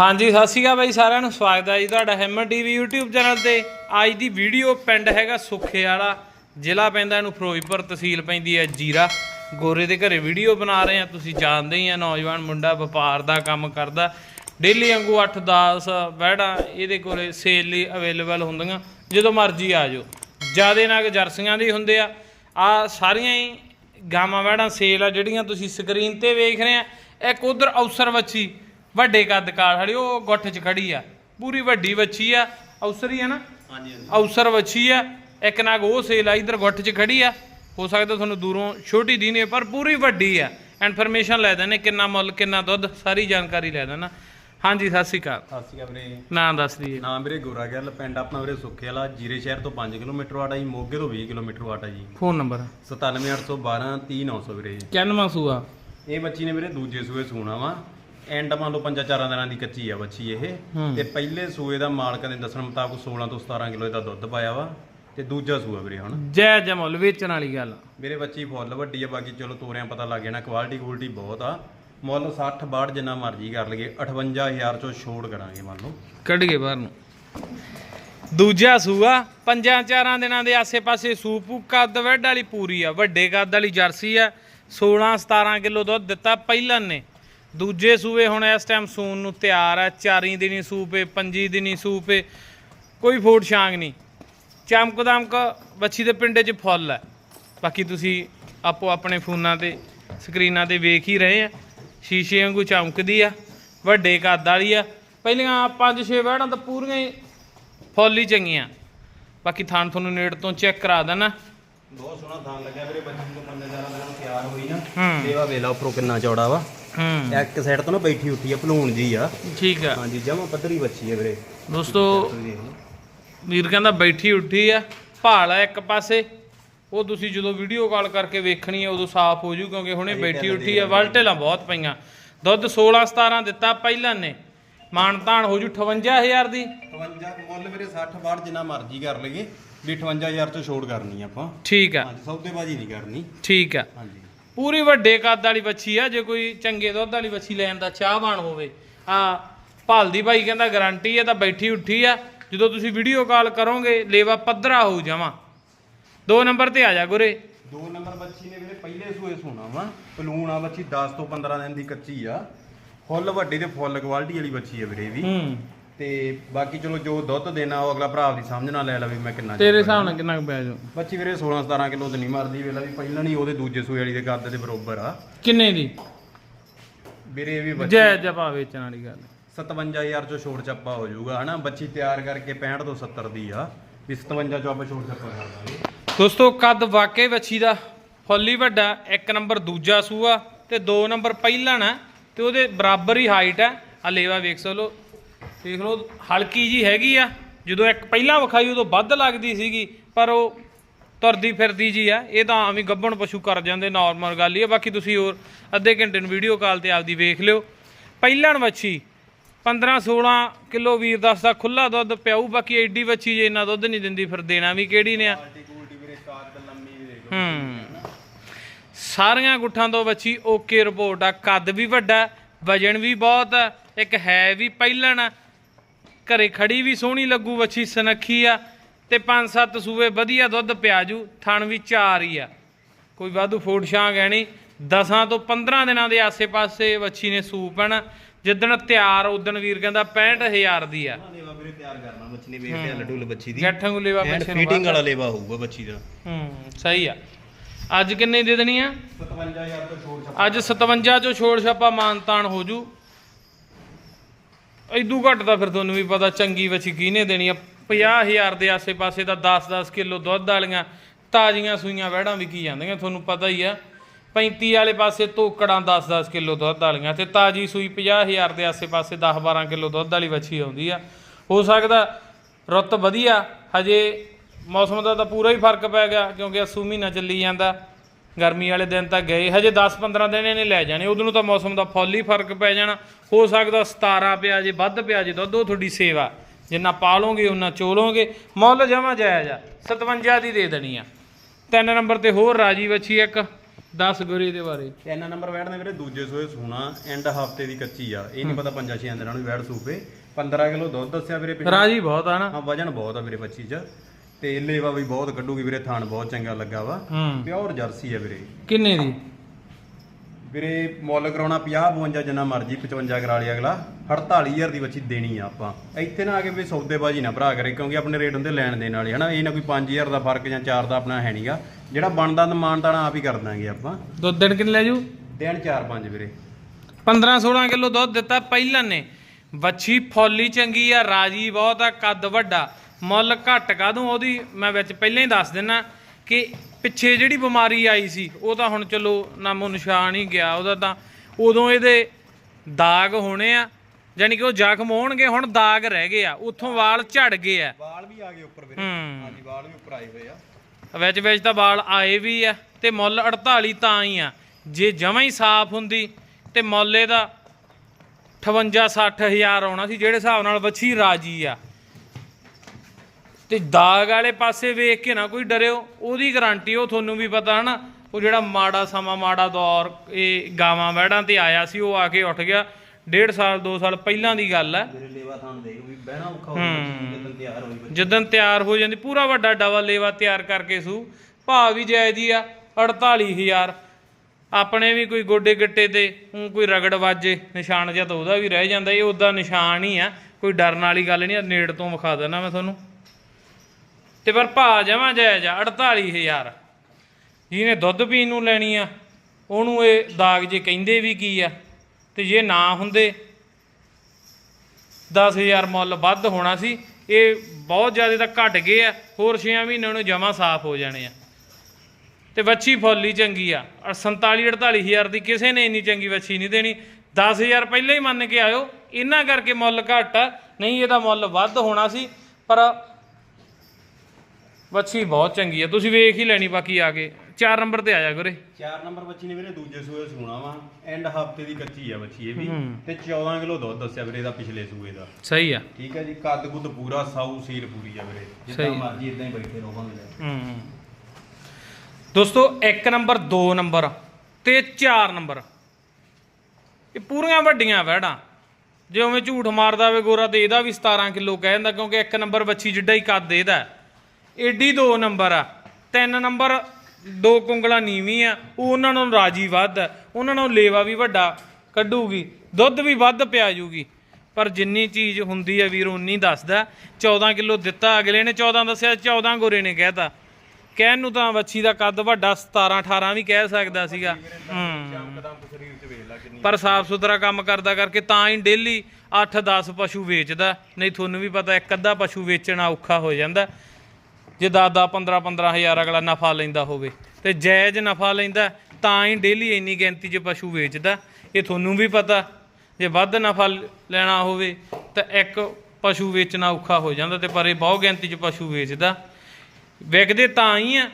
ਹਾਂਜੀ, ਸਤਿ ਸ਼੍ਰੀ ਅਕਾਲ ਬਾਈ ਸਾਰਿਆਂ ਨੂੰ। ਸਵਾਗਤ ਹੈ ਜੀ ਤੁਹਾਡਾ ਹੈਮਰ ਟੀਵੀ YouTube ਚੈਨਲ ਤੇ। ਅੱਜ ਦੀ ਵੀਡੀਓ ਪਿੰਡ ਹੈਗਾ ਸੁੱਖੇ ਵਾਲਾ, ਜ਼ਿਲ੍ਹਾ ਪੈਂਦਾ ਇਹਨੂੰ ਫਿਰੋਜ਼ਪੁਰ, ਤਹਿਸੀਲ ਪੈਂਦੀ ਹੈ ਜੀਰਾ। ਗੋਰੇ ਦੇ ਘਰੇ ਵੀਡੀਓ ਬਣਾ ਰਹੇ ਆ ਤੁਸੀਂ ਜਾਣਦੇ ਹੀ ਆ, ਨੌਜਵਾਨ ਮੁੰਡਾ ਵਪਾਰ ਦਾ ਕੰਮ ਕਰਦਾ। ਡੇਲੀ ਵਾਂਗੂ 8-10 ਵੈੜਾਂ ਇਹਦੇ ਕੋਲੇ ਸੇਲ ਲਈ ਅਵੇਲੇਬਲ ਹੁੰਦੀਆਂ। ਜਦੋਂ ਮਰਜ਼ੀ ਆ ਜਾਓ। ਜਿਆਦੇ ਨਗ ਜਰਸੀਆਂ ਦੇ ਹੁੰਦੇ ਆ। ਆ ਸਾਰੀਆਂ ਹੀ ਗਾਵਾਂ ਵਹਿੜਾਂ ਸੇਲ ਆ, ਜਿਹੜੀਆਂ ਤੁਸੀਂ ਸਕਰੀਨ ਤੇ ਵੇਖ ਰਹੇ ਆ। ਇੱਕ ਉਧਰ ਅਵਸਰ ਵੱਛੀ। ਵੱਡੇ ਕੱਦ ਕਾਲ ਖੜੀ ਉਹ ਗੁੱਠ 'ਚ ਖੜੀ ਆ। ਪੂਰੀ ਵੱਡੀ ਵੱਛੀ ਆ ਹੀ ਆ ਨਾ? ਹਾਂਜੀ ਹਾਂਜੀ। ਅਵਸਰ ਵੱਛੀ ਆ ਇੱਕ ਨਾਗ ਉਹ ਸੇਲ ਆ ਇਧਰ ਗੁੱਠ 'ਚ ਖੜੀ ਆ। ਹੋ ਸਕਦਾ ਤੁਹਾਨੂੰ ਦੂਰੋਂ ਛੋਟੀ ਦੀਨੇ ਪਰ ਪੂਰੀ ਵੱਡੀ ਆ। ਇਨਫੋਰਮੇਸ਼ਨ ਲੈ ਦੇਣੇ ਕਿੰਨਾ ਮੁੱਲ ਕਿੰਨਾ ਦੁੱਧ ਸਾਰੀ ਜਾਣਕਾਰੀ ਲੈ ਦੇਣਾ ਹਾਂਜੀ ਸਤਿ ਸ਼੍ਰੀ ਅਕਾਲ। ਸਤਿ ਸ਼੍ਰੀ ਅਕਾਲ ਵੀਰੇ। ਨਾਂ ਦੱਸ ਦਈਏ। ਨਾਮ ਵੀਰੇ ਗੋਰਾ ਗਿੱਲ ਪਿੰਡ ਆਪਣਾ ਵੀਰੇ ਸੁੱਖੇ ਵਾਲਾ ਜੀਰੇ ਸ਼ਹਿਰ ਤੋਂ 5 ਕਿਲੋਮੀਟਰ ਵਾਟਾ ਜੀ ਮੋਗੇ ਤੋਂ 20 ਕਿਲੋਮੀਟਰ ਵਾਟਾ ਜੀ। Phone number. 97812 30900 ਵੀਰੇ। ਕਿੰਨਵਾਂ ਸੂਆ? ਇਹ ਬੱਚੀ ਨੇ ਵੀਰੇ ਦੂਜੇ ਸੂਏ ਸੂਣਾ ਵਾ। ਐਂਡ ਮੰਨ ਲਓ ਪੰਜਾਂ ਚਾਰਾਂ ਦਿਨਾਂ ਦੀ ਕੱਚੀ ਆ ਬੱਚੀ ਇਹ। ਤੇ ਪਹਿਲੇ ਸੂਏ ਦਾ ਮਾਲਕ ਦੇ ਦੱਸਣ ਮੁਤਾਬਕ 16 ਤੋਂ 17 ਕਿਲੋ ਇਹਦਾ ਦੁੱਧ ਪਾਇਆ ਵਾ ਤੇ ਦੂਜਾ ਸੂਆ ਵੀਰੇ ਹੁਣ। ਜੈ ਜਮਲ ਵੇਚਣ ਵਾਲੀ ਗੱਲ। ਮੇਰੇ ਬੱਚੀ ਫੁੱਲ ਵੱਡੀ ਆ ਬਾਕੀ ਚਲੋ ਤੋਰਿਆਂ ਪਤਾ ਲੱਗ ਜਾਣਾ ਕੁਆਲਿਟੀ ਕੁਆਲਿਟੀ ਬਹੁਤ ਆ। ਮੁੱਲ 60 62 ਜਿੰਨਾ ਮਰਜ਼ੀ ਕਰ ਲਈਏ 58000 ਚੋਂ ਛੋੜ ਕਰਾਂਗੇ ਮੰਨ ਲਓ। ਕੱਢ ਕੇ ਬਾਹਰ ਨੂੰ। ਦੂਜਾ ਸੂਆ ਪੰਜਾਂ ਚਾਰਾਂ ਦਿਨਾਂ ਦੇ ਆਸੇ-ਪਾਸੇ ਸੂਪੂ ਕੱਦ ਵੱਡ ਵਾਲੀ ਪੂਰੀ ਆ ਵੱਡੇ ਕੱਦ ਵਾਲੀ ਜਰਸੀ ਆ। 16 17 ਕਿਲੋ ਦੁੱਧ ਦਿੱਤਾ ਪਹਿਲਨ ਨੇ। ਦੂਜੇ ਸੂਏ ਹੁਣ ਇਸ ਟਾਈਮ ਸੂਣ ਨੂੰ ਤਿਆਰ ਆ। ਚਾਰੀ ਦਿਨੀ ਸੂਪੇ ਪੰਜੀ ਦਿਨੀ ਸੂਪੇ ਕੋਈ ਫੋਟ ਛਾਂਗ ਨਹੀਂ। ਚਮਕ ਦਮਕ ਬੱਚੀ ਦੇ ਪਿੰਡੇ 'ਚ ਫੁੱਲ ਹੈ ਬਾਕੀ ਤੁਸੀਂ ਆਪੋ ਆਪਣੇ ਫੋਨਾਂ ਤੇ ਸਕਰੀਨਾਂ ਤੇ ਵੇਖ ਹੀ ਰਹੇ ਆ। ਸ਼ੀਸ਼ੇ ਵਾਂਗੂ ਚਮਕਦੀ ਆ ਵੱਡੇ ਕੱਦ ਵਾਲੀ ਆ। ਪਹਿਲੀਆਂ ਪੰਜ ਛੇ ਵਹਿੜਾਂ ਤਾਂ ਪੂਰੀਆਂ ਹੀ ਫੁੱਲ ਹੀ ਚੰਗੀਆਂ। ਬਾਕੀ ਥਾਣ ਤੁਹਾਨੂੰ ਨੇੜ ਤੋਂ ਚੈੱਕ ਕਰਾ ਦੇਣਾ। ਬਹੁਤ ਸੋਹਣਾ ਥਾਂ ਲੱਗਿਆ ਵੀਰੇ ਬੱਚੀ ਨੂੰ ਪੰਨੇ ਜਾਰਾਂ ਦਿਨਾਂ ਨੂੰ ਤਿਆਰ ਹੋਈ ਨਾ। ਸੇਵਾ ਵੇਲਾ ਉੱਪਰੋਂ ਕਿੰਨਾ ਚੌੜਾ ਵਾ। ਹੂੰ। ਇੱਕ ਸਾਈਡ ਤੋਂ ਨਾ ਬੈਠੀ ਉੱਠੀ ਆ ਭਲੂਣ ਜੀ ਆ। ਠੀਕ ਆ। ਹਾਂਜੀ ਜਮਾ ਪੱਧਰੀ ਬੱਚੀ ਆ ਵੀਰੇ। ਦੋਸਤੋ ਵੀਰ ਕਹਿੰਦਾ ਬੈਠੀ ਉੱਠੀ ਆ ਭਾਲ ਆ ਇੱਕ ਪਾਸੇ। ਉਹ ਤੁਸੀਂ ਜਦੋਂ ਵੀਡੀਓ ਕਾਲ ਕਰਕੇ ਵੇਖਣੀ ਆ ਉਦੋਂ ਸਾਫ਼ ਹੋ ਜੂ ਕਿਉਂਕਿ ਹੁਣੇ ਬੈਠੀ ਉੱਠੀ ਆ ਵਲਟੇਲਾਂ ਬਹੁਤ ਪਈਆਂ। ਦੁੱਧ 16 17 ਦਿੱਤਾ ਪਹਿਲਾਂ ਨੇ। ਮਾਨ ਤਾਣ ਹੋ ਜੂ 58000 ਦੀ। 58 ਮੁੱਲ ਵੀਰੇ 60 62 ਜਿੰਨਾ ਮਰਜ਼ੀ ਕਰ ਲਈਏ ਵੀ 58000 ਚੋਂ ਛੋੜ ਕਰਨੀ ਆ ਆਪਾਂ। ਠੀਕ ਆ। ਹਾਂਜੀ ਸੌਦੇਬਾਜ਼ੀ ਨਹੀਂ ਕਰਨੀ। ਠੀਕ ਆ। ਹਾਂਜੀ। ਪੂਰੀ ਵੱਡੇ ਕੱਦ ਵਾਲੀ ਬੱਚੀ ਆ ਜੇ ਕੋਈ ਚੰਗੇ ਦੁੱਧ ਵਾਲੀ ਬੱਚੀ ਲੈਣ ਦਾ ਚਾਹਵਾਨ ਹੋਵੇ। ਆ ਭਾਲਦੀ ਭਾਈ ਕਹਿੰਦਾ ਗਾਰੰਟੀ ਆ ਤਾਂ ਬੈਠੀ ਉੱਠੀ ਆ। ਜਦੋਂ ਤੁਸੀਂ ਵੀਡੀਓ ਕਾਲ ਕਰੋਗੇ ਲੇਵਾ ਪੱਧਰਾ ਹੋ ਜਾਵਾਂ। ਦੋ ਨੰਬਰ ਤੇ ਆ ਜਾ ਗੁਰੇ। ਦੋ ਨੰਬਰ ਬੱਚੀ ਨੇ ਵੀਰੇ ਪਹਿਲੇ ਸੂਏ ਸੋਣਾ ਵਾ। ਪਲੂਣ ਆ ਬੱਚੀ 10 ਤੋਂ 15 ਦਿਨ ਦੀ ਕੱਚੀ ਆ। ਫੁੱਲ ਵੱਡੀ ਤੇ ਫੁੱਲ ਕੁਆਲਿਟੀ ਵਾਲੀ ਬੱਚੀ ਆ ਵੀਰੇ ਵੀ। ਹੂੰ। ਤੇ ਬਾਕੀ ਚਲੋ ਜੋ ਦੁੱਧ ਦੇਣਾ ਉਹ ਅਗਲਾ ਭਰਾ ਦੀ ਸਮਝ ਨਾਲ ਲੈ ਲਵੇ ਮੈਂ ਕਿੰਨਾ ਤੇਰੇ ਹਿਸਾਬ ਨਾਲ ਕਿੰਨਾ ਕੁ ਪੈ ਜਾਊ ਬੱਚੀ ਵੀਰੇ 16 17 ਕਿਲੋ ਤੇ ਨਹੀਂ ਮਰਦੀ ਵੇਲਾ ਵੀ ਪਹਿਲਾਂ ਨਹੀਂ ਉਹਦੇ ਦੂਜੇ ਸੂਏ ਵਾਲੀ ਦੇ ਕੱਦ ਦੇ ਬਰੋਬਰ ਆ। ਕਿੰਨੇ ਦੀ? ਵੀਰੇ ਇਹ ਵੀ ਬੱਚੀ ਜੈ ਜਪਾ ਵੇਚਣ ਵਾਲੀ ਗੱਲ। 57000 ਚੋਂ ਛੋੜ ਚੱਪਾ ਹੋ ਜਾਊਗਾ ਹਨਾ? ਬੱਚੀ ਤਿਆਰ ਕਰਕੇ 65 ਤੋਂ 70 ਦੀ ਆ। ਵੀ 57 ਚੋਂ ਆਪਾਂ ਛੋੜ ਚੱਪਾ ਕਰ ਦਾਂਗੇ। ਦੋਸਤੋ ਕੱਦ ਵਾਕਈ ਬੱਚੀ ਦਾ ਫੁੱਲੀ ਵੱਡਾ ਇੱਕ ਨੰਬਰ ਦੂਜਾ ਸੂਆ ਤੇ ਦੋ ਨੰਬਰ ਪਹਿਲਾ ਨਾ ਤੇ ਉਹਦੇ ਬਰਾਬਰ ਹੀ ਹਾਈਟ ਹੈ। ਆ ਲੇਵਾ ਵੇਖ ਸਲੋ ਦੇਖ ਲਓ ਹਲਕੀ ਜੀ ਹੈਗੀ ਆ। ਜਦੋਂ ਇੱਕ ਪਹਿਲਾਂ ਵਿਖਾਈ ਉਦੋਂ ਵੱਧ ਲੱਗਦੀ ਸੀਗੀ ਪਰ ਉਹ ਤੁਰਦੀ ਫਿਰਦੀ ਜੀ ਆ। ਇਹ ਤਾਂ ਐਵੇਂ ਗੱਬਣ ਪਸ਼ੂ ਕਰ ਜਾਂਦੇ ਨਾਰਮਲ ਗੱਲ ਹੀ ਆ। ਬਾਕੀ ਤੁਸੀਂ ਹੋਰ ਅੱਧੇ ਘੰਟੇ ਨੂੰ ਵੀਡੀਓ ਕਾਲ ਤੇ ਆਪਦੀ ਵੇਖ ਲਿਓ। ਪਹਿਲਣ ਵੱਛੀ 15 16 ਕਿਲੋ ਵੀਰ ਦੱਸਦਾ ਖੁੱਲਾ ਦੁੱਧ ਪਿਆਊ ਬਾਕੀ ਐਡੀ ਵੱਛੀ ਜੇ ਇੰਨਾ ਦੁੱਧ ਨਹੀਂ ਦਿੰਦੀ ਫਿਰ ਦੇਣਾ ਵੀ ਕਿਹੜੀ ਨੇ ਆ। ਹੂੰ। ਸਾਰੀਆਂ ਗੁੱਠਾਂ ਤੋਂ ਬੱਚੀ ਓਕੇ ਰਿਪੋਰਟ ਆ। ਕੱਦ ਵੀ ਵੱਡਾ ਵਜਨ ਵੀ ਬਹੁਤ ਇੱਕ ਹੈ ਵੀ ਪਹਿਲਣ। ਘਰੇ ਖੜੀ ਵੀ ਸੋਹਣੀ ਲੱਗੂ ਬੱਚੀ ਸਨੱਖੀ ਆ ਤੇ ਪੰਜ ਸੱਤ ਸੂਵੇ ਵਧੀਆ ਦੁੱਧ ਪਿਆਜੂ ਥਣ ਵੀ ਚਾਰ ਹੀ ਆ। ਕੋਈ ਵਾਧੂ ਫੋੜ ਛਾਂ ਗਹਿਣੀ 10 ਤੋਂ 15 ਦਿਨਾਂ ਦੇ ਆਸੇ-ਪਾਸੇ ਬੱਚੀ ਨੇ ਸੂਪਣ ਜਿੱਦਣ ਤਿਆਰ ਉਦਣ ਵੀਰ ਕਹਿੰਦਾ 65000 ਦੀ ਆ। ਲੇਵਾ ਵੀਰੇ ਤਿਆਰ ਕਰਨਾ ਬੱਚੀ ਨੇ ਵੇਖ ਲਿਆ ਲੱਡੂ ਬੱਚੀ ਦੀ। ਗੱਠਾਂ ਗੁਲੇਵਾ ਐਂਡ ਪੈਸੇ ਨੂੰ ਫਿਟਿੰਗ ਵਾਲਾ ਲੇਵਾ ਹੋਊਗਾ ਬੱਚੀ ਦਾ। ਹੂੰ ਸਹੀ ਆ। ਅੱਜ ਕਿੰਨੇ ਦੇ ਦੇਣੀ ਆ? 57000 ਤੋਂ ਛੋੜ ਚੱਪਾ ਅੱਜ 57 ਚੋਂ ਛੋੜ ਛਾਪਾ ਮਾਨਤਾਨ ਹੋ ਜੂ। ਇਦੂ ਘੱਟ ਤਾਂ ਫਿਰ ਤੁਹਾਨੂੰ ਵੀ ਪਤਾ ਚੰਗੀ ਵੱਛੀ ਕਿਹਨੇ ਦੇਣੀ ਆ? 50000 ਦੇ ਆਸੇ-ਪਾਸੇ ਦਾ 10-10 ਕਿਲੋ ਦੁੱਧ ਵਾਲੀਆਂ ਤਾਜ਼ੀਆਂ ਸੂਈਆਂ ਵਹਿੜਾਂ ਵਿਕੀ ਜਾਂਦੀਆਂ, ਤੁਹਾਨੂੰ ਪਤਾ ਹੀ ਆ। 35 ਵਾਲੇ ਪਾਸੇ ਤੋਕੜਾਂ 10-10 ਕਿਲੋ ਦੁੱਧ ਵਾਲੀਆਂ ਤੇ ਤਾਜ਼ੀ ਸੂਈ 50000 ਦੇ ਆਸੇ-ਪਾਸੇ 10-12 ਕਿਲੋ ਦੁੱਧ ਵਾਲੀ ਵੱਛੀ ਆਉਂਦੀ ਆ। ਹੋ ਸਕਦਾ ਰੁੱਤ ਵਧੀਆ, ਹਜੇ ਮੌਸਮ ਦਾ ਤਾਂ ਪੂਰਾ ਹੀ ਫ਼ਰਕ ਪੈ ਗਿਆ ਕਿਉਂਕਿ ਅਸੂ ਮਹੀਨਾ ਚੱਲੀ ਜਾਂਦਾ। ਗਰਮੀ ਵਾਲੇ ਦਿਨ ਤਾਂ ਗਏ ਹਜੇ 10-15 ਦਿਨ ਇਹਨੇ ਲੈ ਜਾਣੇ ਉਦੋਂ ਨੂੰ ਤਾਂ ਮੌਸਮ ਦਾ ਫੁੱਲ ਹੀ ਫ਼ਰਕ ਪੈ ਜਾਣਾ। ਹੋ ਸਕਦਾ 17 ਪਿਆ ਜੇ ਵੱਧ ਪਿਆ ਜੇ ਦੁੱਧ ਉਹ ਤੁਹਾਡੀ ਸੇਵਾ। ਜਿੰਨਾ ਪਾਲੋਗੇ ਉਹਨਾਂ ਚੋਲੋਗੇ। ਮੁੱਲ ਜਮਾ ਜਾਇਜ਼ ਆ 57 ਦੀ ਦੇ ਦੇਣੀ ਆ। ਤਿੰਨ ਨੰਬਰ ਤੇ ਹੋਰ ਰਾਜੀ ਵੱਛੀ ਇੱਕ 10 ਗੁਰੀ ਦੇ ਬਾਰੇ। ਤਿੰਨ ਨੰਬਰ ਵੈੜ ਨੇ ਵੀਰੇ ਦੂਜੇ ਸੂਏ ਸੂਣਾ ਐਂਡ ਹਫ਼ਤੇ ਦੀ ਕੱਚੀ ਆ। ਇਹ ਨਹੀਂ ਪਤਾ ਪੰਜਾਂ ਛੇ ਦਿਨਾਂ ਨੂੰ ਵੈੜ ਸੂਪੇ। 15 ਕਿਲੋ ਦੁੱਧ ਦੱਸਿਆ ਵੀਰੇ ਰਾਜੀ ਬਹੁਤ ਆ ਨਾ। ਹਾਂ ਵਜਨ ਬਹੁਤ ਆ ਵੀਰੇ ਬੱਚੀ 'ਚ। ਤੇ ਲੇਵਾ ਵੀ ਬਹੁਤ ਕੱਢੂਗੀ ਵੀਰੇ ਥਾਣ ਬਹੁਤ ਚੰਗਾ ਲੱਗਾ ਵਾ। ਹੂੰ। ਪਿਓਰ ਜਰਸੀ ਆ ਵੀਰੇ। ਕਿੰਨੇ ਦੀ? ਵੀਰੇ ਮੁੱਲ ਕਰਾਉਣਾ 50 52 ਜਿੰਨਾ ਮਰਜ਼ੀ 55 ਕਰਾ ਲਈ ਅਗਲਾ। 48000 ਦੀ ਬੱਚੀ ਦੇਣੀ ਆ ਆਪਾਂ। ਇੱਥੇ ਨਾ ਆ ਕੇ ਵੀ ਸੌਦੇਬਾਜੀ ਨਾ ਭਰਾ ਕਰੇ ਕਿਉਂਕਿ ਆਪਣੇ ਰੇਟ ਹੁੰਦੇ ਲੈਣ ਦੇਣ ਵਾਲੇ ਹਨਾ? ਇਹ ਨਾ ਕੋਈ 5000 ਦਾ ਫ਼ਰਕ ਜਾਂ 4 ਦਾ ਆਪਣਾ ਹੈ ਨਹੀਂਗਾ ਜਿਹੜਾ ਬਣਦਾ ਮਾਨਤਾਣਾ ਆਪ ਹੀ ਕਰ ਦਾਂਗੇ ਆਪਾਂ। ਦੁੱਧ ਦਿਨ ਕਿੰਨੇ ਲੈ ਜੂ? ਦਿਨ 4-5 ਵੀਰੇ। 15 16 ਕਿਲੋ ਦੁੱਧ ਦਿੱਤਾ ਪਹਿਲਾਂ ਨੇ। ਵੱਛੀ ਫੌਲੀ ਚੰਗੀ ਆ ਰਾਜੀ ਬਹੁਤ ਆ ਕੱਦ ਵੱਡਾ। ਮੁੱਲ ਘੱਟ ਕਾਹਦੋਂ ਉਹਦੀ? ਮੈਂ ਵਿੱਚ ਪਹਿਲਾਂ ਹੀ ਦੱਸ ਦਿੰਨਾ ਕਿ ਪਿੱਛੇ ਜਿਹੜੀ ਬਿਮਾਰੀ ਆਈ ਸੀ ਉਹ ਤਾਂ ਹੁਣ ਚਲੋ ਨਾਮੋ ਨਿਸ਼ਾਨ ਹੀ ਗਿਆ। ਉਹਦਾ ਤਾਂ ਉਦੋਂ ਇਹਦੇ ਦਾਗ ਹੋਣੇ ਆ ਯਾਨੀ ਕਿ ਉਹ ਜ਼ਖਮ ਹੋਣਗੇ ਹੁਣ ਦਾਗ ਰਹਿ ਗਏ ਆ। ਉੱਥੋਂ ਵਾਲ ਝੜ ਗਏ ਆ। ਵਾਲ ਵੀ ਆ ਗਏ ਉੱਪਰ ਵੀਰੇ। ਹਾਂਜੀ ਵਾਲ ਵੀ ਉੱਪਰ ਆਏ ਹੋਏ ਆ। ਵਿੱਚ ਵਿੱਚ ਤਾਂ ਵਾਲ ਆਏ ਵੀ ਆ ਤੇ ਮੁੱਲ 48 ਤਾਂ ਹੀ ਆ। ਜੇ ਜਮਾਂ ਹੀ ਸਾਫ਼ ਹੁੰਦੀ ਤੇ ਮੁੱਲ ਇਹਦਾ 58 60 ਹਜ਼ਾਰ ਆਉਣਾ ਸੀ ਜਿਹੜੇ ਹਿਸਾਬ ਨਾਲ ਵੱਛੀ ਰਾਜੀ ਆ। ਤੇ ਦਾਗ ਵਾਲੇ ਪਾਸੇ ਵੇਖ ਕੇ ਨਾ ਕੋਈ ਡਰਿਓ ਉਹਦੀ ਗਾਰੰਟੀ ਉਹ ਤੁਹਾਨੂੰ ਵੀ ਪਤਾ ਹਨਾ ਉਹ ਜਿਹੜਾ ਮਾੜਾ ਸਮਾਂ ਮਾੜਾ ਦੌਰ ਇਹ ਗਾਵਾਂ ਵਹਿੜਾਂ ਤੇ ਆਇਆ ਸੀ ਉਹ ਆ ਕੇ ਉੱਠ ਗਿਆ। ਡੇਢ ਸਾਲ 2 ਸਾਲ ਪਹਿਲਾਂ ਦੀ ਗੱਲ ਹੈ। ਮੇਰੇ ਲੇਵਾ ਥਾਣ ਦੇਖ ਵੀ ਬਹਿਣਾ ਔਖਾ ਹੋ ਜਾਂਦਾ ਜਦੋਂ ਤਿਆਰ ਹੋਈ ਬੱਚੀ। ਜਦੋਂ ਤਿਆਰ ਹੋ ਜਾਂਦੀ ਪੂਰਾ ਵੱਡਾ ਡਬਲ ਲੇਵਾ ਤਿਆਰ ਕਰਕੇ ਸੂ। ਭਾਅ ਵੀ ਜਾਇਜ਼ ਹੀ ਆ 48000 ਆਪਣੇ ਵੀ ਕੋਈ ਗੋਡੇ ਗੱਟੇ ਤੇ ਕੋਈ ਰਗੜ ਵਾਜੇ ਨਿਸ਼ਾਨ ਜਿਹਾ ਤਾਂ ਉਹਦਾ ਵੀ ਰਹਿ ਜਾਂਦਾ ਇਹ ਉਹਦਾ ਨਿਸ਼ਾਨ ਹੀ ਆ ਕੋਈ ਡਰਨ ਵਾਲੀ ਗੱਲ ਨਹੀਂ ਆ ਨੇੜ ਤੋਂ ਵਿਖਾ ਦਿੰਦਾ ਮੈਂ ਤੁਹਾਨੂੰ। ਤੇ ਪਰ ਭਾਅ ਜਮਾ ਜਾਇਜ਼ ਆ 48000 ਜਿਹਨੇ ਦੁੱਧ ਪੀਣ ਨੂੰ ਲੈਣੀ ਆ, ਉਹਨੂੰ ਇਹ ਦਾਗ ਜੇ ਕਹਿੰਦੇ ਵੀ ਕੀ ਆ, ਤੇ ਜੇ ਨਾ ਹੁੰਦੇ 10000 ਮੁੱਲ ਵੱਧ ਹੋਣਾ ਸੀ, ਇਹ ਬਹੁਤ ਜ਼ਿਆਦਾ ਤਾਂ ਘਟ ਗਏ ਆ, ਹੋਰ 6 ਮਹੀਨਿਆਂ ਨੂੰ ਜਮਾ ਸਾਫ਼ ਹੋ ਜਾਣੇ ਆ। ਤੇ ਵੱਛੀ ਫੁੱਲੀ ਚੰਗੀ ਆ 47 48000 ਦੀ ਕਿਸੇ ਨੇ ਇੰਨੀ ਚੰਗੀ ਵੱਛੀ ਨਹੀਂ ਦੇਣੀ। 10000 ਪਹਿਲਾਂ ਹੀ ਮੰਨ ਕੇ ਆਇਓ, ਇਹਨਾਂ ਕਰਕੇ ਮੁੱਲ ਘੱਟ ਆ, ਨਹੀਂ ਇਹਦਾ ਮੁੱਲ ਵੱਧ ਹੋਣਾ ਸੀ, ਪਰ ਵੱਛੀ ਬਹੁਤ ਚੰਗੀ ਆ ਤੁਸੀਂ ਵੇਖ ਹੀ ਲੈਣੀ ਬਾਕੀ ਆ ਕੇ। 4 ਨੰਬਰ ਤੇ ਆ ਜਾ ਗੁਰੇ 4 ਨੰਬਰ ਬੱਚੀ ਨੇ ਵੀਰੇ ਦੂਜੇ ਸੂਏ ਸੂਣਾ ਵਾ। ਐਂਡ ਹਫ਼ਤੇ ਦੀ ਕੱਚੀ ਆ ਬੱਚੀ ਇਹ ਵੀ। ਤੇ 14 ਕਿਲੋ ਦੁੱਧ ਦੱਸਿਆ ਵੀਰੇ ਇਹਦਾ ਪਿਛਲੇ ਸੂਏ ਦਾ। ਸਹੀ ਆ। ਠੀਕ ਹੈ ਜੀ ਕੱਦ ਕੁੱਦ ਪੂਰਾ ਸਾਊ ਸੀਲ ਪੂਰੀ ਆ ਵੀਰੇ। ਜਿੱਦਾਂ। ਮਰਜ਼ੀ ਇਦਾਂ ਹੀ ਬੈਠੇ ਰਹੋਗੇ ਹੂੰ ਦੋਸਤੋ 1 ਨੰਬਰ 2 ਨੰਬਰ ਤੇ 4 ਨੰਬਰ। ਇਹ ਪੂਰੀਆਂ ਵੱਡੀਆਂ ਵਹਿੜਾਂ। ਜੇ ਉਵੇਂ ਝੂਠ ਮਾਰਦਾ ਵੇ ਗੋਰਾ ਤੇ ਇਹਦਾ ਵੀ 17 ਕਿਲੋ ਕਹਿ ਦਿੰਦਾ ਕਿਉਂਕਿ 1 ਨੰਬਰ ਬੱਚੀ ਜਿੱਡਾ ਹੀ ਕੱਦ ਇਹਦਾ। ਏਡੀ 2 ਨੰਬਰ ਆ। 3 ਨੰਬਰ, ਦੋ ਕੁੰਗਲਾ ਨੀਵੀਂ ਆ, ਉਹ ਉਹਨਾਂ ਨੂੰ ਰਾਜੀ ਵੱਧ ਆ। ਉਹਨਾਂ ਨੂੰ ਲੇਵਾ ਵੀ ਵੱਡਾ ਕੱਢੂਗੀ, ਦੁੱਧ ਵੀ ਵੱਧ ਪਿਆ ਜੂਗੀ। ਪਰ ਜਿੰਨੀ ਚੀਜ਼ ਹੁੰਦੀ ਹੈ ਵੀਰ, ਉਨੀ ਦੱਸਦਾ। 14 ਕਿਲੋ ਦਿੱਤਾ, ਅਗਲੇ ਨੇ 14 ਦੱਸਿਆ 14 ਗੋਰੇ ਨੇ ਕਹਿਤਾ। ਕਹਿਣ ਨੂੰ ਤਾਂ ਵੱਛੀ ਦਾ ਕੱਦ ਵੱਡਾ 17 18 ਵੀ ਕਹਿ ਸਕਦਾ ਸੀਗਾ। ਪਰ ਸਾਫ਼ ਸੁਥਰਾ ਕੰਮ ਕਰਦਾ ਕਰਕੇ ਤਾਂ ਹੀ ਡੇਲੀ 8-10 ਪਸ਼ੂ ਵੇਚਦਾ। ਨਹੀਂ, ਤੁਹਾਨੂੰ ਵੀ ਪਤਾ, ਇੱਕ ਅੱਧਾ ਪਸ਼ੂ ਵੇਚਣਾ ਔਖਾ ਹੋ ਜਾਂਦਾ। ਜੇ 10-10 15-15 ਹਜ਼ਾਰ ਅਗਲਾ ਨਫਾ ਲੈਂਦਾ ਹੋਵੇ ਤੇ ਜਾਇਜ਼ ਨਫਾ ਲੈਂਦਾ ਤਾਂ ਹੀ ਡੇਲੀ ਇੰਨੀ ਗਿਣਤੀ 'ਚ ਪਸ਼ੂ ਵੇਚਦਾ। ਇਹ ਤੁਹਾਨੂੰ ਵੀ ਪਤਾ ਜੇ ਵੱਧ ਨਫਾ ਲੈਣਾ ਹੋਵੇ ਤਾਂ ਇੱਕ ਪਸ਼ੂ ਵੇਚਣਾ ਔਖਾ ਹੋ ਜਾਂਦਾ ਤੇ ਪਰ ਇਹ ਬਹੁਤ ਗਿਣਤੀ 'ਚ ਪਸ਼ੂ ਵੇਚਦਾ। ਵਿਕਦੇ ਤਾਂ ਹੀ ਆ।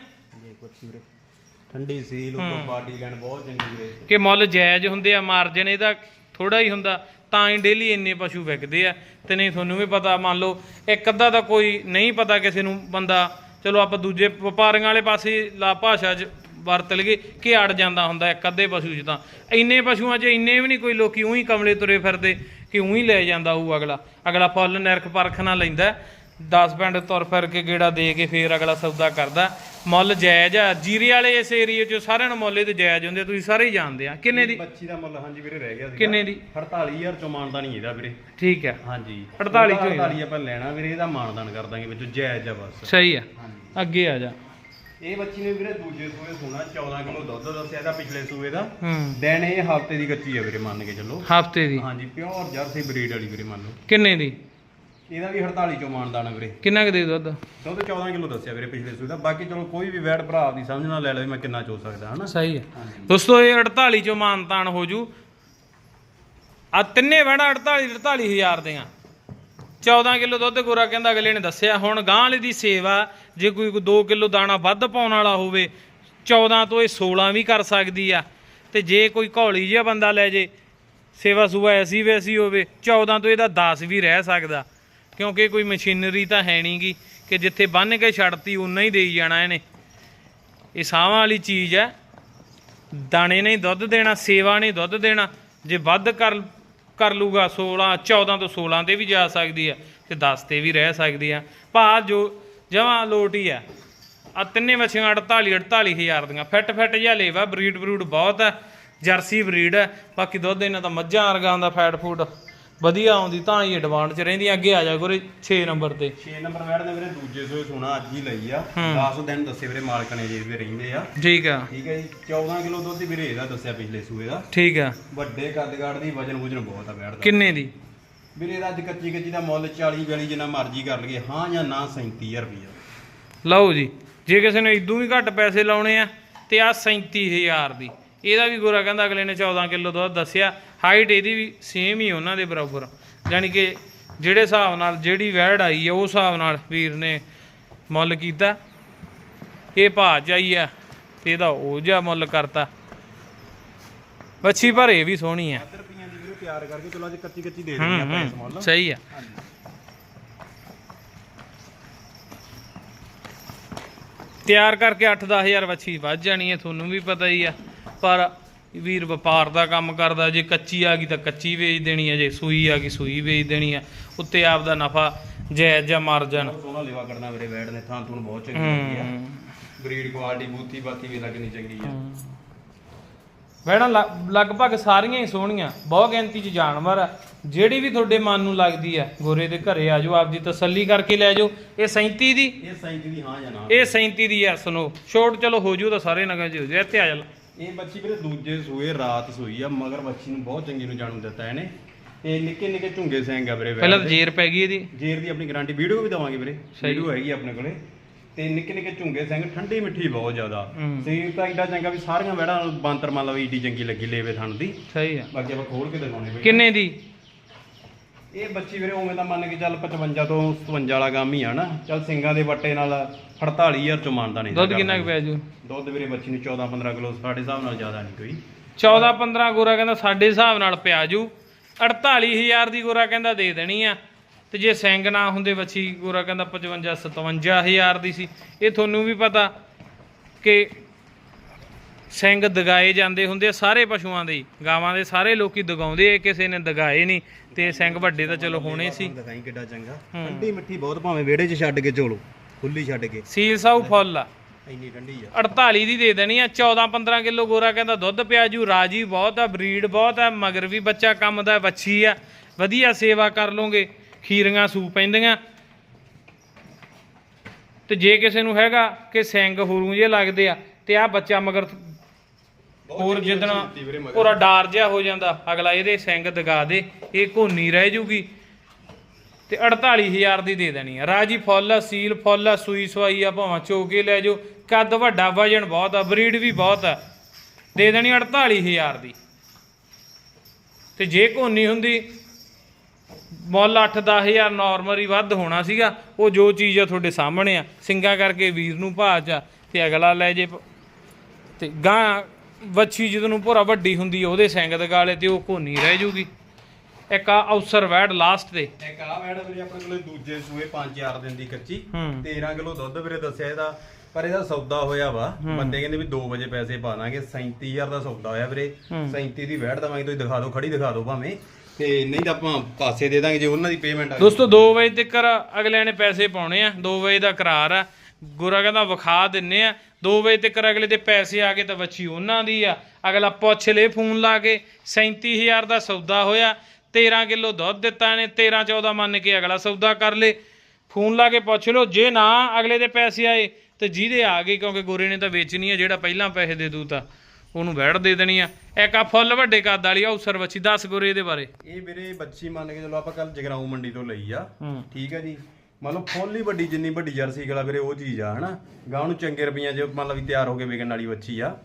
ਠੰਡੀ ਸੀਲ ਉੱਪਰ ਬਾਡੀ ਲੈਣ ਬਹੁਤ ਚੰਗੀ ਵੀਰੇ ਕਿ ਮੁੱਲ ਜਾਇਜ਼ ਹੁੰਦੇ ਆ ਮਾਰਜਨ ਇਹਦਾ ਥੋੜਾ ਹੀ ਹੁੰਦਾ, ਤਾਂ ਹੀ ਡੇਲੀ ਇੰਨੇ ਪਸ਼ੂ ਵਿਕਦੇ ਆ। ਤੇ ਨਹੀਂ ਤੁਹਾਨੂੰ ਵੀ ਪਤਾ, ਮੰਨ ਲਓ, ਇੱਕ ਅੱਧਾ ਤਾਂ ਕੋਈ ਨਹੀਂ ਪਤਾ ਕਿਸੇ ਨੂੰ ਬੰਦਾ, ਚਲੋ ਆਪਾਂ ਦੂਜੇ ਵਪਾਰੀਆਂ ਵਾਲੇ ਪਾਸੇ ਲਾ ਭਾਸ਼ਾ 'ਚ ਵਰਤ ਲਈਏ ਕਿ ਅੜ ਜਾਂਦਾ ਹੁੰਦਾ ਇੱਕ ਅੱਧੇ ਪਸ਼ੂ 'ਚ ਤਾਂ। ਇੰਨੇ ਪਸ਼ੂਆਂ 'ਚ ਇੰਨੇ ਵੀ ਨਹੀਂ ਕੋਈ ਲੋਕੀ ਉਹੀ ਕਮਲੇ ਤੁਰੇ ਫਿਰਦੇ ਕਿ ਉਹੀ ਲੈ ਜਾਂਦਾ ਉਹ ਅਗਲਾ। ਅਗਲਾ ਫੁੱਲ ਨਿਰਖ ਪਰਖ ਨਾਲ ਲੈਂਦਾ। 10 ਪਿੰਡ ਤੁਰ ਫਿਰ ਕੇ ਗੇੜਾ ਦੇ ਕੇ ਫੇਰ ਅਗਲਾ ਸੌਦਾ ਕਰਦਾ। ਮੁੱਲ ਜਾਇਜ਼ ਆ। ਜੀਰੇ ਵਾਲੇ ਇਸ ਏਰੀਏ 'ਚ ਸਾਰਿਆਂ ਨੂੰ ਮੁੱਲ ਇਹਦੇ ਜਾਇਜ਼ ਹੁੰਦੇ ਆ, ਤੁਸੀਂ ਸਾਰੇ ਹੀ ਜਾਣਦੇ ਆ। ਕਿੰਨੇ ਦੀ? ਬੱਚੀ ਦਾ ਮੁੱਲ ਹਾਂਜੀ ਵੀਰੇ ਰਹਿ ਗਿਆ ਸੀਗਾ। ਕਿੰਨੇ ਦੀ? 48000 ਚੋਂ ਮਾਨਦਾਨ ਨਹੀਂ ਇਹਦਾ ਵੀਰੇ। ਠੀਕ ਹੈ ਹਾਂਜੀ। 48 ਚੋਂ ਹੀ। 48 ਆਪਾਂ ਲੈਣਾ ਵੀਰੇ ਇਹਦਾ ਮਾਨਦਾਨ ਕਰ ਦਾਂਗੇ ਵਿੱਚੋਂ ਜਾਇਜ਼ ਆ ਬਸ। ਸਹੀ ਆ। ਅੱਗੇ ਆ ਜਾ। ਇਹ ਬੱਚੀ ਨੇ ਵੀਰੇ ਦੂਜੇ ਸੂਏ ਸੋਣਾ 14 ਕਿਲੋ ਦੁੱਧ ਦੱਸਿਆ ਇਹਦਾ ਪਿਛਲੇ ਸੂਏ ਦਾ। ਦਿਨ ਇਹ ਹਫ਼ਤੇ ਦੀ ਕੱਚੀ ਆ ਵੀਰੇ ਮੰਨ ਕੇ ਚੱਲੋ। ਹਫ਼ਤੇ ਦੀ। ਹਾਂਜੀ ਪਿਓਰ ਜਰਸੀ ਬਰੀਡ ਵਾਲੀ ਵੀਰੇ ਮੰਨ ਲਓ। ਕਿੰਨੇ ਦੀ? ਇਹਦਾ ਵੀ 48 ਚੋਂ ਮਾਨਦਾਨ ਵੀਰੇ। ਕਿੰਨਾ ਕੁ ਦੇ ਦੁੱਧ? ਦੁੱਧ 14 ਕਿਲੋ ਦੱਸਿਆ ਵੀਰੇ ਪਿਛਲੇ ਦਾ। ਬਾਕੀ ਚਲੋ ਕੋਈ ਵੀ ਵੈਟ ਭਰਾ ਦੀ ਸਮਝ ਨਾਲ ਲੈ ਲਵੇ ਮੈਂ ਕਿੰਨਾ ਚੋ ਸਕਦਾ ਹਨਾ? ਸਹੀ ਹਾਂਜੀ। ਦੋਸਤੋ ਇਹ 48 ਚੋਂ ਮਾਨਤਾਨ ਹੋ ਜੂ। ਆ ਤਿੰਨੇ ਵੜਾ 48 48 ਹਜ਼ਾਰ ਦੀਆਂ। 14 ਕਿਲੋ ਦੁੱਧ ਗੋਰਾ ਕਹਿੰਦਾ ਅਗਲੇ ਨੇ ਦੱਸਿਆ। ਹੁਣ ਗਾਂ ਵਾਲੇ ਦੀ ਸੇਵਾ ਜੇ ਕੋਈ 2 ਕਿਲੋ ਦਾਣਾ ਵੱਧ ਪਾਉਣ ਵਾਲਾ ਹੋਵੇ 14 ਤੋਂ ਇਹ 16 ਵੀ ਕਰ ਸਕਦੀ ਆ। ਤੇ ਜੇ ਕੋਈ ਘੌਲੀ ਜਿਹਾ ਬੰਦਾ ਲੈ ਜੇ ਸੇਵਾ ਸੁਭਾ ਐਸੀ ਵੈਸੀ ਹੋਵੇ 14 ਤੋਂ ਇਹਦਾ 10 ਵੀ ਰਹਿ ਸਕਦਾ। ਕਿਉਂਕਿ ਕੋਈ ਮਸ਼ੀਨਰੀ ਤਾਂ ਹੈ ਨਹੀਂਗੀ ਕਿ ਜਿੱਥੇ ਬੰਨ ਕੇ ਛੱਡਤੀ ਉਨਾ ਹੀ ਦੇਈ ਜਾਣਾ ਇਹਨੇ। ਇਹ ਸਾਹਾਂ ਵਾਲੀ ਚੀਜ਼ ਹੈ। ਦਾਣੇ ਨਹੀਂ ਦੁੱਧ ਦੇਣਾ, ਸੇਵਾ ਨਹੀਂ ਦੁੱਧ ਦੇਣਾ। ਜੇ ਵੱਧ ਕਰ ਕਰ ਲੂਗਾ 16 14 ਤੋਂ 16 ਤੇ ਵੀ ਜਾ ਸਕਦੀ ਹੈ ਤੇ 10 ਤੇ ਵੀ ਰਹਿ ਸਕਦੀ ਆ ਭਾ ਜੋ, ਜਮਾਂ ਲੋਟ ਹੀ ਆ ਆ ਤਿੰਨੇ ਮੱਛੀਆਂ 48 48 ਹਜ਼ਾਰ ਦੀਆਂ। ਫਿੱਟ ਫਿੱਟ ਜਿਹਾ ਲੇਵਾ ਬਰੀਡ ਬਰੂਡ ਬਹੁਤ ਆ ਜਰਸੀ ਬਰੀਡ ਆ ਬਾਕੀ ਦੁੱਧ ਇਹਨਾਂ ਦਾ ਮੱਝਾਂ ਵਰਗਾ ਹੁੰਦਾ ਫੈਟ ਫੂਡ ਵਧੀਆ ਆਉਂਦੀ ਤਾਂ ਹੀ ਐਡਵਾਂਸ ਚ ਰਹਿੰਦੀ ਅੱਗੇ ਆ ਜਾ ਗੁਰੇ 6 ਨੰਬਰ ਤੇ। 6 ਨੰਬਰ ਵੈੜ ਨੇ ਵੀਰੇ ਦੂਜੇ ਸੋਏ ਸੋਨਾ ਅੱਜ ਹੀ ਲਈ ਆ। 10 ਦਿਨ ਦੱਸੇ ਵੀਰੇ ਮਾਲਕ ਨੇ ਜੇ ਵੀ ਰਹਿੰਦੇ ਆ। ਠੀਕ ਆ। ਠੀਕ ਹੈ ਜੀ 14 ਕਿਲੋ ਦੁੱਧ ਹੀ ਵੀਰੇ ਇਹਦਾ ਦੱਸਿਆ ਪਿਛਲੇ ਸੂਏ ਦਾ। ਠੀਕ ਆ। ਵੱਡੇ ਕੱਦ-ਕਾਠ ਦੀ ਵਜਨ ਵੁਜਨ ਬਹੁਤ ਆ ਵੈੜ ਦਾ। ਕਿੰਨੇ ਦੀ? ਵੀਰੇ ਅੱਜ ਕੱਚੀ ਕੱਚੀ ਦਾ ਮੁੱਲ 40 42 ਜਿੰਨਾ ਮਰਜ਼ੀ ਕਰ ਲਈਏ ਹਾਂ ਜਾਂ ਨਾ 37000 ਰੁਪਈਆ। ਲਓ ਜੀ ਜੇ ਕਿਸੇ ਨੇ ਇਦੋਂ ਵੀ ਘੱਟ ਪੈਸੇ ਲਾਉਣੇ ਆ ਤੇ ਆ 37000 ਦੀ। ਇਹਦਾ ਵੀ ਗੋਰਾ ਕਹਿੰਦਾ ਅਗਲੇ ਨੇ 14 ਕਿਲੋ ਦੁੱਧ ਦੱਸਿਆ। ਹਾਈਟ ਇਹਦੀ ਵੀ ਸੇਮ ਹੀ ਉਹਨਾਂ ਦੇ ਬਰਾਬਰ। ਯਾਨੀ ਕਿ ਜਿਹੜੇ ਹਿਸਾਬ ਨਾਲ ਜਿਹੜੀ ਵੈੜ ਆਈ ਆ ਉਸ ਹਿਸਾਬ ਨਾਲ ਵੀਰ ਨੇ ਮੁੱਲ ਕੀਤਾ। ਇਹ ਭਾਅ ਚਾਈ ਆ ਤੇ ਇਹਦਾ ਉਹ ਜਿਹਾ ਮੁੱਲ ਕਰਤਾ। ਵੱਛੀ ਪਰ ਇਹ ਵੀ ਸੋਹਣੀ ਆ। 70 ਰੁਪਈਆਂ ਦੀ ਵੀਰੇ ਤਿਆਰ ਕਰਕੇ ਚਲੋ ਅੱਜ ਕੱਚੀ ਕੱਚੀ ਦੇ ਹੂੰ ਦਿੰਦੇ ਆਪਾਂ ਇਸ ਹੂੰ ਮੁੱਲ ਸਹੀ ਆ। ਤਿਆਰ ਕਰਕੇ 8-10000 ਵੱਛੀ ਵੱਧ ਜਾਣੀ ਹੈ ਤੁਹਾਨੂੰ ਵੀ ਪਤਾ ਹੀ ਆ। ਪਰ ਵੀਰ ਵਪਾਰ ਦਾ ਕੰਮ ਕਰਦਾ ਜੇ ਕੱਚੀ ਆ ਗਈ ਤਾਂ ਕੱਚੀ ਵੇਚ ਦੇਣੀ ਹੈ ਜੇ ਸੂਈ ਆ ਗਈ ਸੂਈ ਵੇਚ ਦੇਣੀ ਆ ਉੱਤੇ ਆਪ ਦਾ ਨਫਾ ਜਾਇਜ਼ ਜਾਂ ਮਾਰਜਨ ਸੋਹਣਾ ਲੇਵਾ ਕਰਨਾ ਵੀਰੇ ਵੈੜ ਨੇ ਥਾਂ ਥੂਣ ਬਹੁਤ ਚੰਗੀ ਲੱਗੀ ਆ। ਹੂੰ ਬਰੀਡ ਕੁਆਲਿਟੀ ਬੂਥੀ ਬਾਤੀ ਵੀ ਕਿੰਨੀ ਚੰਗੀ ਆ। ਵੈੜਾਂ ਲਗ- ਲਗਭਗ ਸਾਰੀਆਂ ਹੀ ਸੋਹਣੀਆਂ ਬਹੁਤ ਗਿਣਤੀ 'ਚ ਜਾਨਵਰ ਆ। ਜਿਹੜੀ ਵੀ ਤੁਹਾਡੇ ਮਨ ਨੂੰ ਲੱਗਦੀ ਆ ਗੋਰੇ ਦੇ ਘਰੇ ਆ ਜਾਓ ਆਪਦੀ ਤਸੱਲੀ ਕਰਕੇ ਲੈ ਜਾਓ। ਇਹ 37 ਦੀ? ਇਹ ਸਾਈਜ਼ ਦੀ ਹਾਂ ਜਾਂ ਨਾ। ਇਹ 37 ਦੀ ਆ ਸੁਣੋ ਛੋਟ ਚਲੋ ਹੋ ਜੂ ਤਾਂ ਸਾਰੇ ਨਗਾਂ ਚ ਹੋ ਜੂ ਇੱਥੇ ਆ ਜਾ ਇਹ ਬੱਚੀ ਵੀਰੇ ਦੂਜੇ ਸੂਏ ਰਾਤ ਸੂਈ ਆ ਮਗਰ ਬੱਚੀ ਨੂੰ ਬਹੁਤ ਚੰਗੀ ਨੂੰ ਜਾਣੂ ਦਿੱਤਾ ਇਹਨੇ। ਤੇ ਨਿੱਕੇ ਨਿੱਕੇ ਝੁੰਗੇ ਸਿੰਘ ਆ ਵੀਰੇ ਪਹਿਲਾਂ ਤਾਂ ਦੇ। ਜੇਰ ਪੈ ਗਈ ਇਹਦੀ। ਜੇਰ ਦੀ ਆਪਣੀ ਗਾਰੰਟੀ ਵੀਡੀਓ ਵੀ ਦਵਾਂਗੇ ਵੀਰੇ। ਸਹੀ। ਵੀਡੀਓ ਹੈਗੀ ਆਪਣੇ ਕੋਲੇ। ਤੇ ਨਿੱਕੇ ਨਿੱਕੇ ਝੁੰਗੇ ਸਿੰਘ ਠੰਡੀ ਮਿੱਠੀ ਬਹੁਤ ਜ਼ਿਆਦਾ। ਹੂੰ। ਸਰੀਰ ਤਾਂ ਏਡਾ ਚੰਗਾ ਵੀ ਸਾਰੀਆਂ ਵੈੜਾਂ ਬਾਂਤਰ ਮੰਨ ਲਓ ਏਡੀ ਚੰਗੀ ਲੱਗੀ ਲੇਵੇ ਥਣ ਦੀ। ਸਹੀ ਆ। ਬਾਕੀ ਆਪਾਂ ਖੋਲ ਕੇ ਦਿਖਾਉਣੇ ਬਈ। ਕਿੰਨੇ ਦੀ? ਇਹ ਬੱਚੀ ਵੀਰੇ ਉਵੇਂ ਤਾਂ ਮੰਨ ਕੇ ਚੱਲ 55 ਤੋਂ 57 ਵਾਲਾ ਹੀ ਆ ਨਾ। ਚੱਲ ਸਿੰਘਾਂ ਦੇ ਵੱਟੇ ਨਾਲ 48000 ਚੋਂ ਮੰਨਦਾ ਨਹੀਂ ਦੁੱਧ ਕਿੰਨਾ ਕੁ ਪਿਆ ਜੂ? ਦੁੱਧ ਵੀਰੇ ਬੱਚੀ ਨੂੰ 14 15 ਕਿਲੋ ਸਾਡੇ ਹਿਸਾਬ ਨਾਲ ਜ਼ਿਆਦਾ ਨਹੀਂ ਕੋਈ। 14 15 ਗੋਰਾ ਕਹਿੰਦਾ ਸਾਡੇ ਹਿਸਾਬ ਨਾਲ ਪਿਆ ਜੂ। 48000 ਦੀ ਗੋਰਾ ਕਹਿੰਦਾ ਦੇ ਦੇਣੀ ਆ। ਤੇ ਜੇ ਸਿੰਘ ਨਾ ਹੁੰਦੇ ਵੱਛੀ ਗੋਰਾ ਕਹਿੰਦਾ 55 57000 ਦੀ ਸੀ। ਇਹ ਤੁਹਾਨੂੰ ਵੀ ਪਤਾ ਕਿ ਸਿੰਘ ਦਗਾਏ ਜਾਂਦੇ ਹੁੰਦੇ ਆ ਸਾਰੇ ਪਸ਼ੂਆਂ ਦੇ ਹੀ। ਗਾਵਾਂ ਦੇ ਸਾਰੇ ਲੋਕੀ ਦਗਾਉਂਦੇ ਆ ਕਿਸੇ ਨੇ ਦਗਾਏ ਨਹੀਂ। ਤੇ ਸਿੰਘ ਵੱਡੇ ਤਾਂ ਚਲੋ ਹੋਣੇ ਸੀ। ਦਿਖਾਈ ਕਿੱਡਾ ਚੰਗਾ। ਠੰਡੀ ਮਿੱਠੀ ਬਹੁਤ ਭਾਵੇਂ ਵਿਹੜੇ 'ਚ ਛੱਡ ਕੇ ਝੋਲੋ ਖੁੱਲੀ ਛੱਡ ਕੇ। ਸੀਲ ਸਾਊ ਫੁੱਲ ਆ। ਇੰਨੀ ਠੰਡੀ ਆ। 48 ਦੀ ਦੇ ਦੇਣੀ ਆ 14 15 ਕਿਲੋ ਗੋਰਾ ਕਹਿੰਦਾ ਦੁੱਧ ਪਿਆ ਜੂ। ਰਾਜੀ ਬਹੁਤ ਆ ਬਰੀਡ ਬਹੁਤ ਆ ਮਗਰ ਵੀ ਬੱਚਾ ਕੰਮ ਦਾ ਵੱਛੀ ਆ। ਵਧੀਆ ਸੇਵਾ ਕਰ ਲੋਗੇ ਖੀਰੀਆਂ ਸੂ ਪੈਂਦੀਆਂ। ਤੇ ਜੇ ਕਿਸੇ ਨੂੰ ਹੈਗਾ ਕਿ ਸਿੰਘ ਹੋਰੂ ਜੇ ਲੱਗਦੇ ਆ ਤੇ ਆ ਬੱਚਾ ਮਗਰ ਹੋਰ ਜਿੱਦਣ ਪੂਰਾ ਡਾਰ ਜਿਹਾ ਹੋ ਜਾਂਦਾ ਅਗਲਾ ਇਹਦੇ ਸਿੰਘ ਦਗਾ ਦੇ ਇਹ ਘੋਨੀ ਰਹਿ ਜੂਗੀ। ਤੇ 48000 ਦੀ ਦੇ ਦੇਣੀ ਆ। ਰਾਜੀ ਫੁੱਲ ਆ ਸੀਲ ਫੁੱਲ ਆ ਸੂਈ ਸਵਾਈ ਆ ਭਾਵਾਂ ਚੋਕੇ ਲੈ ਜਾਓ। ਕੱਦ ਵੱਡਾ ਵਜਨ ਬਹੁਤ ਆ ਬਰੀਡ ਵੀ ਬਹੁਤ ਆ। ਦੇ ਦੇਣੀ 48000 ਦੀ। ਤੇ ਜੇ ਕੋਨੀ ਹੁੰਦੀ ਮੁੱਲ 8-10000 ਨਾਰਮਲ ਹੀ ਵੱਧ ਹੋਣਾ ਸੀਗਾ। ਉਹ ਜੋ ਚੀਜ਼ ਆ ਤੁਹਾਡੇ ਸਾਹਮਣੇ ਆ। ਸਿੰਗਾ ਕਰਕੇ ਵੀਰ ਨੂੰ ਭਾਜ ਆ ਤੇ ਅਗਲਾ ਲੈ ਜੇ ਤੇ ਗਾਂ ਵੱਛੀ ਜਦੋਂ ਨੂੰ ਭੋਰਾ ਵੱਡੀ ਹੁੰਦੀ ਆ ਉਹਦੇ ਸਿੰਘ ਦਗਾਲੇ ਤੇ ਉਹ ਕੋਨੀ ਰਹਿ ਜੂਗੀ। ਇੱਕ ਆ ਅਵਸਰ ਵੈਡ ਲਾਸਟ ਤੇ। ਇੱਕ ਆ ਮੈਡਮ ਵੀਰੇ ਆਪਣੇ ਕੋਲੇ ਦੂਜੇ ਸੂਏ 5-4 ਦਿਨ ਦੀ ਕੱਚੀ। ਹੂੰ। 13 ਕਿਲੋ ਦੁੱਧ ਵੀਰੇ ਦੱਸਿਆ ਇਹਦਾ ਪਰ ਇਹਦਾ ਸੌਦਾ ਹੋਇਆ ਵਾ। ਬੰਦੇ ਕਹਿੰਦੇ ਵੀ 2 ਵਜੇ ਪੈਸੇ ਪਾ ਦਾਂਗੇ 37000 ਦਾ ਸੌਦਾ ਹੋਇਆ ਵੀਰੇ। 37 ਦੀ ਵੈੜ ਦਵਾਂਗੇ ਤੁਸੀਂ ਦਿਖਾ ਦਿਓ ਖੜੀ ਦਿਖਾ ਦਿਓ ਭਾਵੇਂ। ਤੇ ਨਹੀਂ ਤਾਂ ਆਪਾਂ ਪਾਸੇ ਦੇ ਦਾਂਗੇ ਜੇ ਉਹਨਾਂ ਦੀ ਪੇਮੈਂਟ ਆ ਦੋਸਤੋ 2 ਵਜੇ ਤੱਕ ਅਗਲਿਆਂ ਨੇ ਪੈਸੇ ਪਾਉਣੇ ਆ 2 ਵਜੇ ਦਾ ਕਰਾਰ ਆ। ਗੋਰਾ ਕਹਿੰਦਾ ਵਿਖਾ ਦਿੰਨੇ ਆ। 2 ਵਜੇ ਤੱਕ ਅਗਲੇ ਦੇ ਪੈਸੇ ਆ ਗਏ ਤਾਂ ਬੱਚੀ ਉਹਨਾਂ ਦੀ ਆ। ਅਗਲਾ ਪੁੱਛ ਲੇ ਫੋਨ ਲਾ ਕੇ 37000 ਦਾ ਸੌਦਾ ਹੋਇਆ 13 ਕਿਲੋ ਦੁੱਧ ਦਿੱਤਾ ਨੇ 13 14 ਮੰਨ ਕੇ ਅਗਲਾ ਸੌਦਾ ਕਰ ਲੇ। ਫੋਨ ਲਾ ਕੇ ਪੁੱਛ ਲਓ ਜੇ ਨਾ ਅਗਲੇ ਦੇ ਪੈਸੇ ਆਏ ਤੇ ਜਿਹਦੇ ਆ ਗਏ ਕਿਉਂਕਿ ਗੋਰੇ ਨੇ ਤਾਂ ਵੇਚਣੀ ਆ ਜਿਹੜਾ ਪਹਿਲਾਂ ਪੈਸੇ ਦੇ ਦੂ ਤਾਂ ਉਹਨੂੰ ਵੈੜ ਦੇ ਦੇਣੀ ਆ। ਇੱਕ ਆ ਫੁੱਲ ਵੱਡੇ ਕੱਦ ਵਾਲੀ ਅਉਸਰ ਬੱਚੀ 10 ਗੋਰੇ ਇਹਦੇ ਬਾਰੇ। ਇਹ ਵੀਰੇ ਬੱਚੀ ਮੰਨ ਕੇ ਚਲੋ ਆਪਾਂ ਕੱਲ ਜਗਰਾਉਂ ਮੰਡੀ ਤੋਂ ਲਈ ਆ। ਠੀਕ ਹੈ ਜੀ। ਮੰਨ ਲਓ ਫੁੱਲ ਵੱਡੀ ਜਿੰਨੀ ਵੱਡੀ ਜਰਸੀ ਗਲਾ ਵੀਰੇ ਉਹ ਚੀਜ਼ ਆ ਹਨਾ? ਗਾਂ ਨੂੰ ਚੰਗੇ ਰੁਪਈਆਂ ਮੰਨ ਲਓ ਵੀ ਤਿਆਰ ਹੋ ਕੇ ਵਿਕਣ ਵਾਲੀ ਬੱਚੀ ਆ।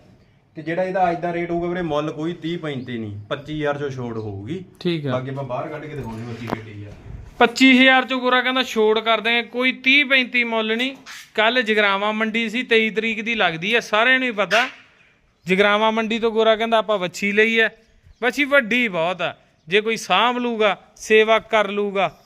ਤੇ ਜਿਹੜਾ ਇਹਦਾ ਅੱਜ ਦਾ ਰੇਟ ਹੋਊਗਾ ਵੀਰੇ ਮੁੱਲ ਕੋਈ 30 35 ਨਹੀਂ 25000 ਚੋਂ ਛੋੜ ਹੋਊਗੀ। ਠੀਕ ਆ। ਬਾਕੀ ਆਪਾਂ ਬਾਹਰ ਕੱਢ ਕੇ ਦਿਖਾਉਣੀ ਬੱਚੀ ਕਿੱਡੀ ਆ। 25000 ਚੋਂ ਗੋਰਾ ਕਹਿੰਦਾ ਛੋੜ ਕਰ ਦਾਂਗੇ ਕੋਈ 30 35 ਮੁੱਲ ਨਹੀਂ। ਕੱਲ ਜਗਰਾਵਾ ਮੰਡੀ ਸੀ 23 ਤਰੀਕ ਦੀ ਲੱਗਦੀ ਹੈ ਸਾਰਿਆਂ ਨੂੰ ਹੀ ਪਤਾ। ਜਗਰਾਵਾ ਮੰਡੀ ਤੋਂ ਗੋਰਾ ਕਹਿੰਦਾ ਆਪਾਂ ਵੱਛੀ ਲਈ ਹੈ ਵੱਛੀ ਵੱਡੀ ਬਹੁਤ ਆ ਜੇ ਕੋਈ ਸਾਂਭ ਲੂਗਾ ਸੇਵਾ ਕਰ ਲੂਗਾ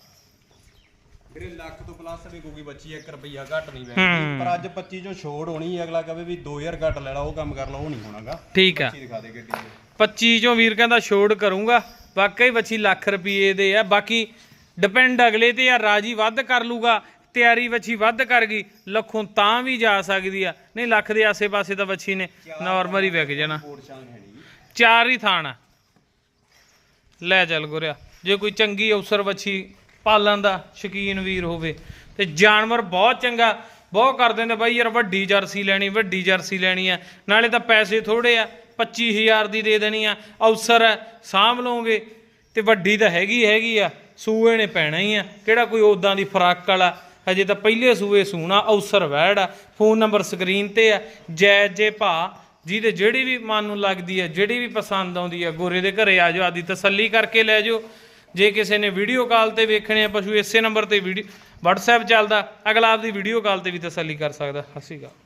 ਵੀਰੇ ਲੱਖ ਤੋਂ ਪਲੱਸ ਵੀ ਕੋਈ ਬੱਚੀ 1 ਰੁਪਈਆ ਘੱਟ ਨਹੀਂ ਹੂੰ। ਵੈਂਦੀ ਪਰ ਅੱਜ 25 ਚੋਂ ਛੋੜ ਹੋਣੀ ਅਗਲਾ ਕਵੇ ਵੀ 2000 ਘੱਟ ਲੈ ਲਾ ਉਹ ਕੰਮ ਕਰ ਲਾ ਉਹ ਨਹੀਂ ਹੋਣਾਗਾ। ਠੀਕ ਆ। ਦਿਖਾ ਦੇ ਗੱਡੀ ਦੇ 25 ਚੋਂ ਵੀਰ ਕਹਿੰਦਾ ਛੋੜ ਕਰੂੰਗਾ ਵਾਕਈ ਬੱਚੀ ਲੱਖ ਰੁਪਏ ਦੇ ਆ। ਬਾਕੀ ਡਿਪੈਂਡ ਅਗਲੇ ਤੇ ਆ ਰਾਜੀ ਵੱਧ ਕਰ ਲੂਗਾ ਤਿਆਰੀ ਬੱਚੀ ਵੱਧ ਕਰ ਗਈ ਲੱਖੋਂ ਤਾਂ ਵੀ ਜਾ ਸਕਦੀ ਆ। ਨਹੀਂ ਲੱਖ ਦੇ ਆਸੇ-ਪਾਸੇ ਤਾਂ ਬੱਚੀ ਨੇ ਨਾਰਮਲ ਹੀ ਵਿਕ ਜਾਣਾ। ਹੈ ਚਾਰ ਹੀ ਥਾਣ ਲੈ ਚੱਲ ਗੁਰਿਆ ਜੇ ਕੋਈ ਚੰਗੀ ਅਵਸਰ ਬੱਚੀ ਪਾਲਣ ਦਾ ਸ਼ਕੀਨ ਵੀਰ ਹੋਵੇ। ਤੇ ਜਾਨਵਰ ਬਹੁਤ ਚੰਗਾ, ਬਹੁਤ ਕਰ ਦਿੰਦੇ ਬਾਈ ਯਾਰ, ਵੱਡੀ ਜਰਸੀ ਲੈਣੀ, ਵੱਡੀ ਜਰਸੀ ਲੈਣੀ ਆ। ਨਾਲੇ ਤਾਂ ਪੈਸੇ ਥੋੜੇ ਆ 25000 ਦੀ ਦੇ ਦੇਣੀ ਆ। ਅਵਸਰ ਹੈ ਸਾਂਭ ਲਓਗੇ। ਤੇ ਵੱਡੀ ਤਾਂ ਹੈਗੀ ਹੈਗੀ ਆ, ਸੂਏ ਨੇ ਪੈਣਾ ਹੀ ਆ। ਕਿਹੜਾ ਕੋਈ ਉਦਾਂ ਦੀ ਫਰਾਕ ਵਾਲਾ? ਹਜੇ ਤਾਂ ਪਹਿਲੇ ਸੂਏ ਸੂਣਾ ਅਵਸਰ ਵੈੜ ਆ। ਫੋਨ ਨੰਬਰ ਸਕਰੀਨ ਤੇ ਆ। ਜੈ ਜੇ ਭਾ, ਜਿਹਦੇ ਜਿਹੜੀ ਵੀ ਮਨ ਨੂੰ ਲੱਗਦੀ ਹੈ ਜਿਹੜੀ ਵੀ ਪਸੰਦ ਆਉਂਦੀ ਆ, ਗੋਰੇ ਦੇ ਘਰੇ ਆ ਜਾਓ, ਆਦੀ ਤਸੱਲੀ ਕਰਕੇ ਲੈ ਜਾਓ। ਜੇ ਕਿਸੇ ਨੇ ਵੀਡੀਓ ਕਾਲ ਤੇ ਵੇਖਣੇ ਆ, ਪਸ਼ੂ ਇਸੇ ਨੰਬਰ ਤੇ ਵੀਡੀਓ WhatsApp ਚੱਲਦਾ, ਅਗਲਾ ਆਪਦੀ ਵੀਡੀਓ ਕਾਲ ਤੇ ਵੀ ਤਸੱਲੀ ਕਰ ਸਕਦਾ। ਸਤਿ ਸ਼੍ਰੀ ਅਕਾਲ।